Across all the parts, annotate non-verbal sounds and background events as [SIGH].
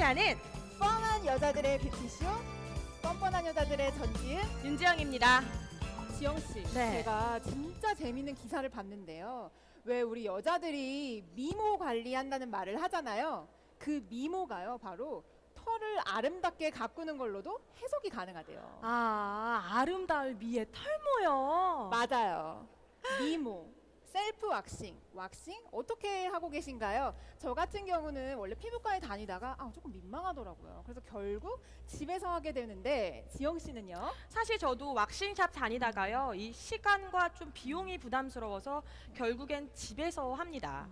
함께하는 뻔한 여자들의 뷰티쇼 뻔뻔한 여자들의 전지은 윤지영입니다. 지영 씨 네. 제가 진짜 재밌는 기사를 봤는데요 왜 우리 여자들이 미모 관리한다는 말을 하잖아요 그 미모가요 바로 털을 아름답게 가꾸는 걸로도 해석이 가능하대요 아, 아름다울 미의 털모요. 맞아요 미모 셀프 왁싱 왁싱 어떻게 하고 계신가요? 저 같은 경우는 원래 피부과에 다니다가 아, 조금 민망하더라고요 그래서 결국 집에서 하게 되는데 지영 씨는요? 사실 저도 왁싱샵 다니다가요. 이 시간과 좀 비용이 부담스러워서 결국엔 집에서 합니다.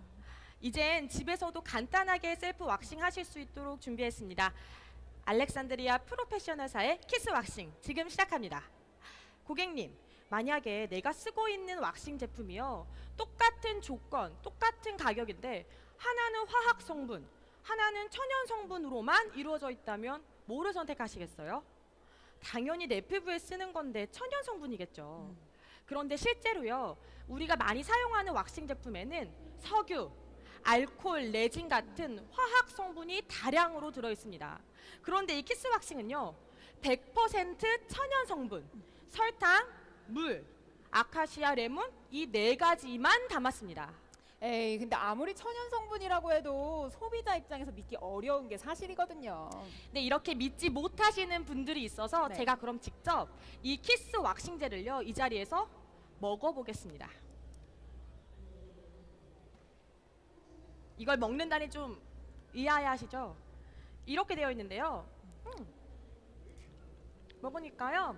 이젠 집에서도 간단하게 셀프 왁싱 하실 수 있도록 준비했습니다. 알렉산드리아 프로페셔널사의 키스 왁싱 지금 시작합니다. 고객님, 만약에 내가 쓰고 있는 왁싱 제품이요. 똑같은 조건, 똑같은 가격인데 하나는 화학 성분, 하나는 천연 성분으로만 이루어져 있다면 뭐를 선택하시겠어요? 당연히 내 피부에 쓰는 건데 천연 성분이겠죠. 그런데 실제로요, 우리가 많이 사용하는 왁싱 제품에는 석유, 알코올, 레진 같은 화학 성분이 다량으로 들어 있습니다. 그런데 이 키스 왁싱은요, 100% 천연 성분, 설탕, 물, 아카시아 레몬 이 네 가지만 담았습니다. 에이 근데 아무리 천연 성분이라고 해도 소비자 입장에서 믿기 어려운 게 사실이거든요 네, 이렇게 믿지 못하시는 분들이 있어서 네. 제가 그럼 직접 이 키스 왁싱제를요 이 자리에서 먹어보겠습니다. 이걸 먹는다니 좀 의아해하시죠? 이렇게 되어 있는데요. 음. 먹으니까요,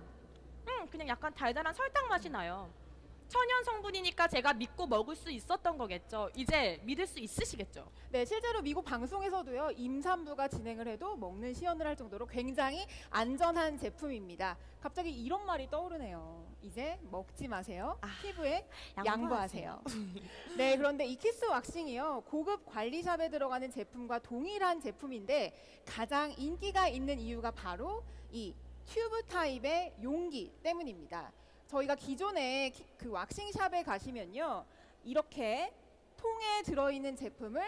음, 그냥 약간 달달한 설탕 맛이 나요. 천연 성분이니까 제가 믿고 먹을 수 있었던 거겠죠. 이제 믿을 수 있으시겠죠? 네 실제로 미국 방송에서도요 임산부가 진행을 해도 먹는 시연을 할 정도로 굉장히 안전한 제품입니다 갑자기 이런 말이 떠오르네요 이제 먹지 마세요 아, 피부에 양보하세요. 양보하세요. [LAUGHS] 네, 그런데 이 키스 왁싱이요. 고급 관리샵에 들어가는 제품과 동일한 제품인데 가장 인기가 있는 이유가 바로 이 튜브 타입의 용기 때문입니다. 저희가 기존에 키- 그 왁싱샵에 가시면요. 이렇게 통에 들어있는 제품을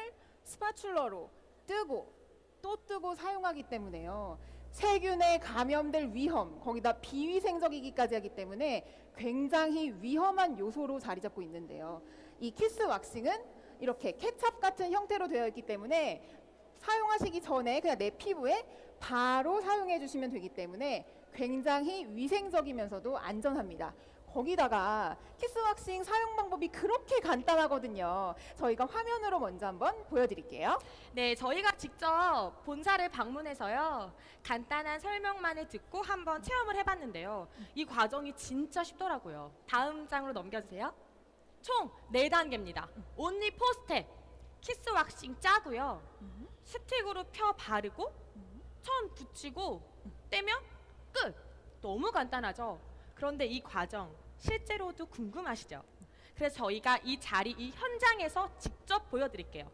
스파츌러로 뜨고 또 뜨고 사용하기 때문에요. 세균에 감염될 위험, 거기다 비위생적이기까지 하기 때문에 굉장히 위험한 요소로 자리 잡고 있는데요. 이 키스 왁싱은 이렇게 케찹 같은 형태로 되어 있기 때문에 사용하시기 전에 그냥 내 피부에 바로 사용해 주시면 되기 때문에 굉장히 위생적이면서도 안전합니다. 거기다가 키스 왁싱 사용 방법이 그렇게 간단하거든요. 저희가 화면으로 먼저 한번 보여드릴게요. 네, 저희가 직접 본사를 방문해서요. 간단한 설명만을 듣고 한번 체험을 해봤는데요. 이 과정이 진짜 쉽더라고요. 다음 장으로 넘겨주세요. 총 4단계입니다. 온리 포스텝, 키스 왁싱 짜고요. 스틱으로 펴 바르고, 천 붙이고, 떼면 끝! 너무 간단하죠? 그런데 이 과정, 실제로도 궁금하시죠? 그래서 저희가 이 자리, 이 현장에서 직접 보여드릴게요.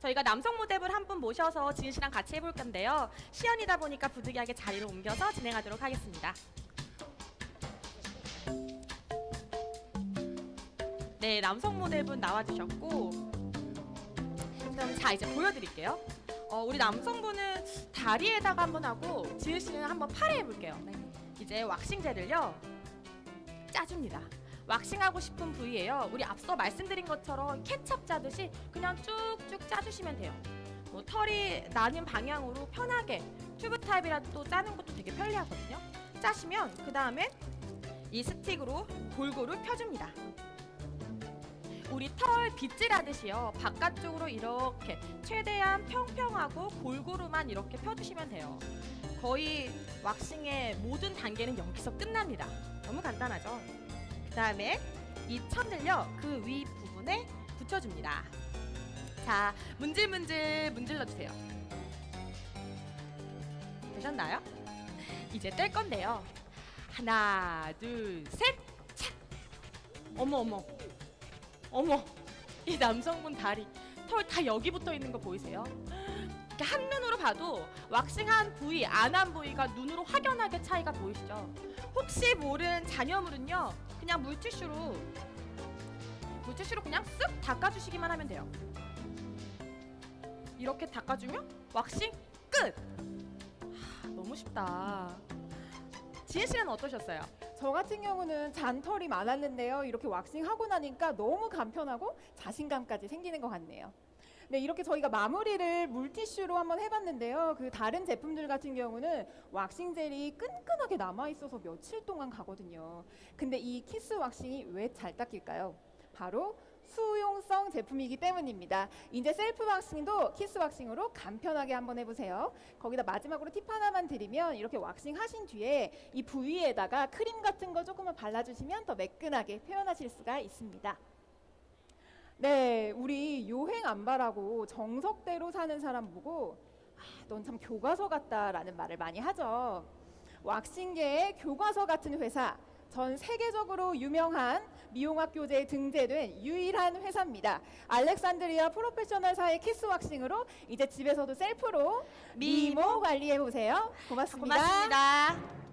저희가 남성 모델을 한 분 모셔서 지은 씨랑 같이 해볼 건데요. 시연이다 보니까 부득이하게 자리를 옮겨서 진행하도록 하겠습니다. 네, 남성 모델분 나와주셨고, 그럼 자 이제 보여드릴게요. 어, 우리 남성분은 다리에다가 한번 하고 지은 씨는 한번 팔에 해볼게요. 네. 이제 왁싱제를요 짜줍니다. 왁싱하고 싶은 부위에요. 우리 앞서 말씀드린 것처럼 케첩 짜듯이 그냥 쭉쭉 짜주시면 돼요. 뭐 털이 나는 방향으로 편하게 튜브 타입이라도 또 짜는 것도 되게 편리하거든요. 짜시면 그 다음에 이 스틱으로 골고루 펴줍니다. 우리 털 빗질하듯이요. 바깥쪽으로 이렇게 최대한 평평하고 골고루만 이렇게 펴주시면 돼요. 거의 왁싱의 모든 단계는 여기서 끝납니다. 너무 간단하죠? 그 다음에 이 천을요, 그 위 부분에 붙여줍니다. 자, 문질문질 문질러주세요. 되셨나요? 이제 뗄 건데요. 하나, 둘, 셋! 착! 어머, 어머. 어머, 이 남성분 다리, 털 다 여기 붙어 있는 거 보이세요? 이렇게 한눈으로 봐도 왁싱한 부위, 안 한 부위가 눈으로 확연하게 차이가 보이시죠? 혹시 모른 잔여물은요, 그냥 물티슈로 물티슈로 그냥 쓱 닦아주시기만 하면 돼요. 이렇게 닦아주면 왁싱 끝. 하, 너무 쉽다. 지혜 씨는 어떠셨어요? 저 같은 경우는 잔털이 많았는데요. 이렇게 왁싱 하고 나니까 너무 간편하고 자신감까지 생기는 것 같네요. 네, 이렇게 저희가 마무리를 물티슈로 한번 해봤는데요. 그 다른 제품들 같은 경우는 왁싱 젤이 끈끈하게 남아 있어서 며칠 동안 가거든요. 근데 이 키스 왁싱이 왜 잘 닦일까요? 바로 수용성 제품이기 때문입니다. 이제 셀프 왁싱도 키스 왁싱으로 간편하게 한번 해보세요. 거기다 마지막으로 팁 하나만 드리면 이렇게 왁싱 하신 뒤에 이 부위에다가 크림 같은 거 조금만 발라주시면 더 매끈하게 표현하실 수가 있습니다. 네, 우리 요행 안 바라고 정석대로 사는 사람 보고 아, 넌 참 교과서 같다라는 말을 많이 하죠. 왁싱계의 교과서 같은 회사, 전 세계적으로 유명한 미용학 교재에 등재된 유일한 회사입니다. 알렉산드리아 프로페셔널사의 키스 왁싱으로 이제 집에서도 셀프로 미모 관리해 보세요. 고맙습니다. 고맙습니다.